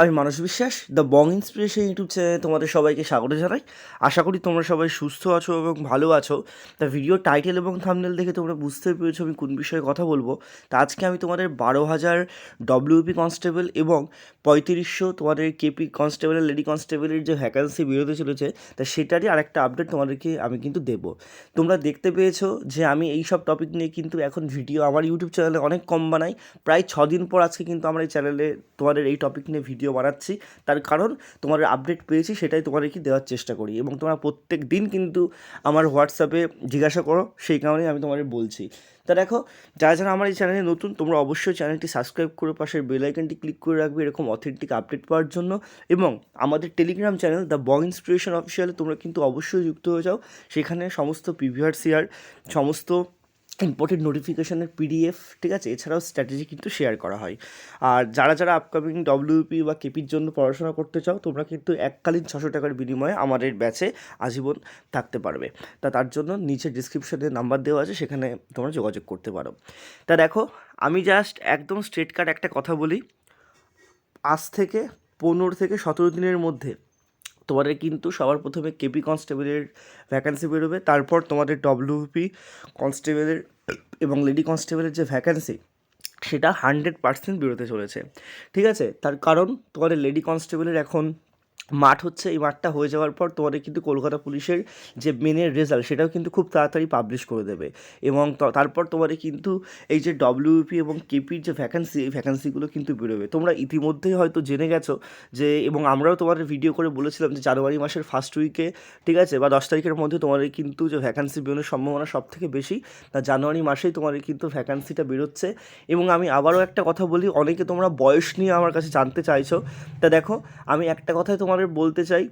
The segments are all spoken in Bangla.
আমি মানস বিশ্বাস দ্য বং ইন্সপিরেশন ইউটিউব চ্যানেলে তোমাদের সবাইকে স্বাগত জানাই। আশা করি তোমরা সবাই সুস্থ আছো এবং ভালো আছো। তা ভিডিও টাইটেল এবং থামনেল দেখে তোমরা বুঝতে পেরেছ আমি কোন বিষয়ে কথা বলব। তা আজকে আমি তোমাদের বারো হাজার ডব্লিউপি কনস্টেবল এবং পঁয়ত্রিশশো তোমাদের কেপি কনস্টেবলের লেডি কনস্টেবলের যে ভ্যাকান্সি বেরোতে চলেছে, তা সেটারই আরেকটা আপডেট তোমাদেরকে আমি কিন্তু দেবো। তোমরা দেখতে পেয়েছ যে আমি এই সব টপিক নিয়ে কিন্তু এখন ভিডিও আমার ইউটিউব চ্যানেলে অনেক কম বানাই। প্রায় দিন পর আজকে কিন্তু আমার এই চ্যানেলে তোমাদের এই টপিক নিয়ে ভিডিও বানাচ্ছি। তার কারণ তোমাদের আপডেট পেয়েছি, সেটাই তোমাদেরকে দেওয়ার চেষ্টা করি। এবং তোমরা প্রত্যেক দিন কিন্তু আমার হোয়াটসঅ্যাপে জিজ্ঞাসা করো, সেই কারণেই আমি তোমাদের বলছি। তা দেখো, যারা যারা আমার এই চ্যানেলে নতুন, তোমরা অবশ্যই চ্যানেলটি সাবস্ক্রাইব করে পাশের বেল আইকনটি ক্লিক করে রাখবে, এরকম অথেন্টিক আপডেট পাওয়ার জন্য। এবং আমাদের Telegram channel the Bong inspiration অফিসিয়ালে তোমরা কিন্তু অবশ্যই যুক্ত হয়ে যাও। সেখানে সমস্ত পিভিআর শেয়ার সমস্ত ইম্পর্টেন্ট নোটিফিকেশানের পিডিএফ, ঠিক আছে? এছাড়াও স্ট্র্যাটেজি কিন্তু শেয়ার করা হয়। আর যারা যারা আপকামিং ডব্লিউপি বা কেপির জন্য পড়াশোনা করতে চাও, তোমরা কিন্তু এককালীন ছশো টাকার বিনিময়ে আমাদের ব্যাচে আজীবন থাকতে পারবে। তা তার জন্য নিচে ডিসক্রিপশনে নাম্বার দেওয়া আছে, সেখানে তোমরা যোগাযোগ করতে পারো। তা দেখো, আমি জাস্ট একদম স্ট্রেট কাট একটা কথা বলি। আজ থেকে পনেরো থেকে সতেরো দিনের মধ্যে তোমাদের কিন্তু সবার প্রথমে কেপি কনস্টেবলের ভ্যাকান্সি বেরোবে, তারপর তোমাদের ডব্লিউপি কনস্টেবলের এবং লেডি কনস্টেবলের যে ভ্যাকান্সি সেটা হান্ড্রেড পার্সেন্ট বেরোতে চলেছে। ঠিক আছে? তার কারণ তোমাদের লেডি কনস্টেবলের এখন মাঠ হচ্ছে, এই মাঠটা হয়ে যাওয়ার পর তোমাদের কিন্তু কলকাতা পুলিশের যে মেনের রেজাল্ট সেটাও কিন্তু খুব তাড়াতাড়ি পাবলিশ করে দেবে। এবং তারপর তোমাদের কিন্তু এই যে ডব্লিউপি এবং কেপির যে ভ্যাকান্সি এই ভ্যাকান্সিগুলো কিন্তু বেরোবে। তোমরা ইতিমধ্যেই হয়তো জেনে গেছো যে, এবং আমরাও তোমাদের ভিডিও করে বলেছিলাম যে জানুয়ারি মাসের ফার্স্ট উইকে ঠিক আছে? বা দশ তারিখের মধ্যে তোমাদের কিন্তু যে ভ্যাকান্সি বেরোনোর সম্ভাবনা সব থেকে বেশি, তা জানুয়ারি মাসেই তোমাদের কিন্তু ভ্যাকান্সিটা বেরোচ্ছে। এবং আমি আবারও একটা কথা বলি, অনেকে তোমরা বয়স নিয়ে আমার কাছে জানতে চাইছো। তা দেখো, আমি একটা কথাই তোমাদের বলতে চাই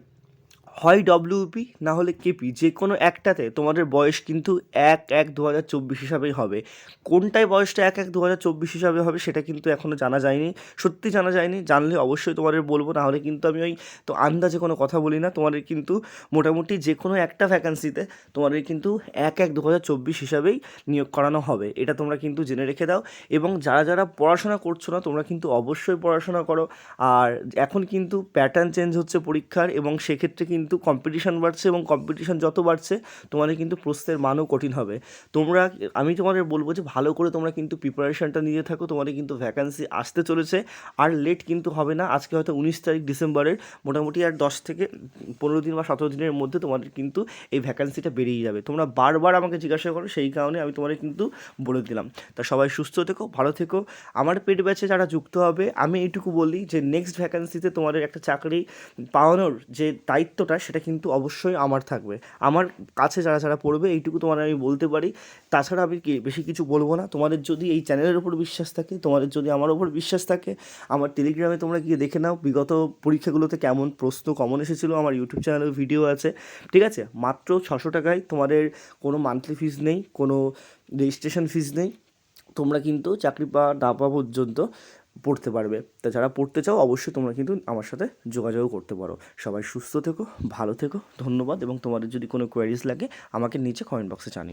হয় ডব্লিউপি না হলে কেপি যে কোনো একটাতে তোমাদের বয়স কিন্তু এক এক দু হাজার চব্বিশ হিসাবেই হবে। কোনটায় বয়সটা এক এক দু হাজার চব্বিশ হিসাবে হবে সেটা কিন্তু এখনও জানা যায়নি। সত্যি জানা যায়নি, জানলে অবশ্যই তোমাদের বলব, না হলে কিন্তু আমি ওই তো আন্দাজে কোনো কথা বলি না। তোমাদের কিন্তু মোটামুটি যে কোনো একটা ভ্যাকান্সিতে তোমাদের কিন্তু এক এক দু হাজার চব্বিশ হিসাবেই নিয়োগ করানো হবে। এটা তোমরা কিন্তু জেনে রেখে দাও এবং যারা যারা পড়াশোনা করছ না, তোমরা কিন্তু অবশ্যই পড়াশোনা করো। আর এখন কিন্তু প্যাটার্ন চেঞ্জ হচ্ছে পরীক্ষার এবং সেক্ষেত্রে কিন্তু কম্পিটিশন বাড়ছে এবং কম্পিটিশান যত বাড়ছে, তোমাদের কিন্তু প্রশ্নের মানও কঠিন হবে। তোমরা, আমি তোমাদের বলব যে ভালো করে তোমরা কিন্তু প্রিপারেশানটা নিয়ে থাকো, তোমাদের কিন্তু ভ্যাকান্সি আসতে চলেছে। আর লেট কিন্তু হবে না, আজকে হয়তো উনিশ তারিখ ডিসেম্বরের, মোটামুটি আর দশ থেকে পনেরো দিন বা সতেরো দিনের মধ্যে তোমাদের কিন্তু এই ভ্যাকান্সিটা বেরিয়ে যাবে। তোমরা বারবার আমাকে জিজ্ঞাসা করো, সেই কারণে আমি তোমাদের কিন্তু বলে দিলাম। তা সবাই সুস্থ থেকো, ভালো থেকো। আমার পেট ব্যাচে যারা যুক্ত হবে, আমি এইটুকু বলি যে নেক্সট ভ্যাকান্সিতে তোমাদের একটা চাকরি পাওয়ানোর যে দায়িত্বটা সেটা কিন্তু অবশ্যই আমার থাকবে। আমার কাছে যারা যারা পড়বে এইটুকু তোমার আমি বলতে পারি। তাছাড়া আমি কি বেশি কিছু বলব না। তোমাদের যদি এই চ্যানেলের উপর বিশ্বাস থাকে, তোমাদের যদি আমার উপর বিশ্বাস থাকে, আমার টেলিগ্রামে তোমরা গিয়ে দেখে নাও। বিগত পরীক্ষাগুলোতে কেমন প্রশ্ন কমন এসেছিল, আমার ইউটিউব চ্যানেলে ভিডিও আছে। ঠিক আছে? মাত্র ছশো টাকায় তোমাদের কোনো মান্থলি ফিজ নেই, কোনো রেজিস্ট্রেশন ফিজ নেই। তোমরা কিন্তু চাকরি পাওয়া না পাওয়া পর্যন্ত পড়তে পারবে। তা যারা পড়তে চাও, অবশ্যই তোমরা কিন্তু আমার সাথে যোগাযোগ করতে পারো। সবাই সুস্থ থেকো, ভালো থেকো, ধন্যবাদ। এবং তোমাদের যদি কোনো কোয়ারিজ লাগে, আমাকে নিচে কমেন্ট বক্সে জানিও।